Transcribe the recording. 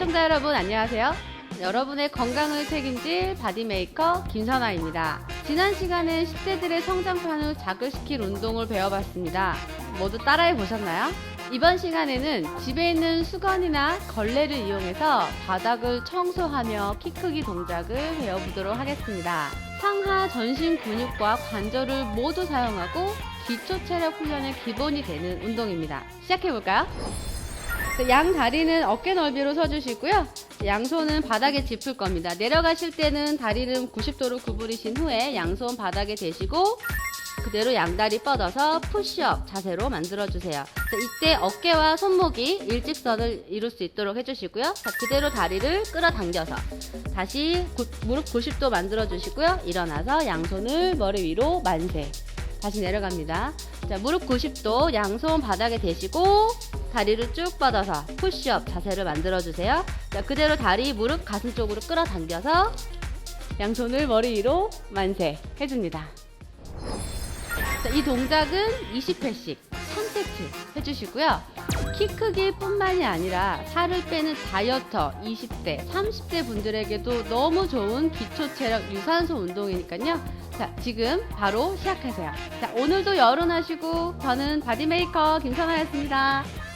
시청자 여러분 안녕하세요. 여러분의 건강을 책임질 바디메이커 김선아입니다. 지난 시간에 10대들의 성장판을 자극시킬 운동을 배워봤습니다. 모두 따라해 보셨나요? 이번 시간에는 집에 있는 수건이나 걸레를 이용해서 바닥을 청소하며 키 크기 동작을 배워보도록 하겠습니다. 상하 전신 근육과 관절을 모두 사용하고 기초 체력 훈련의 기본이 되는 운동입니다. 시작해볼까요? 자, 양 다리는 어깨 넓이로 서주시고요. 양손은 바닥에 짚을 겁니다. 내려가실 때는 다리는 90도로 구부리신 후에 양손 바닥에 대시고 그대로 양다리 뻗어서 푸시업 자세로 만들어주세요. 자, 이때 어깨와 손목이 일직선을 이룰 수 있도록 해주시고요. 자, 그대로 다리를 끌어당겨서 다시 구- 무릎 90도 만들어주시고요. 일어나서 양손을 머리 위로 만세. 다시 내려갑니다. 자, 무릎 90도 양손 바닥에 대시고 다리를 쭉 뻗어서 푸시업 자세를 만들어주세요. 자, 그대로 다리, 무릎, 가슴 쪽으로 끌어당겨서 양손을 머리 위로 만세 해줍니다. 자, 이 동작은 20회씩 3세트 해주시고요. 키 크기뿐만이 아니라 살을 빼는 다이어터 20대, 30대 분들에게도 너무 좋은 기초 체력 유산소 운동이니까요. 자, 지금 바로 시작하세요. 자, 오늘도 여론하시고 저는 바디메이커 김선아였습니다.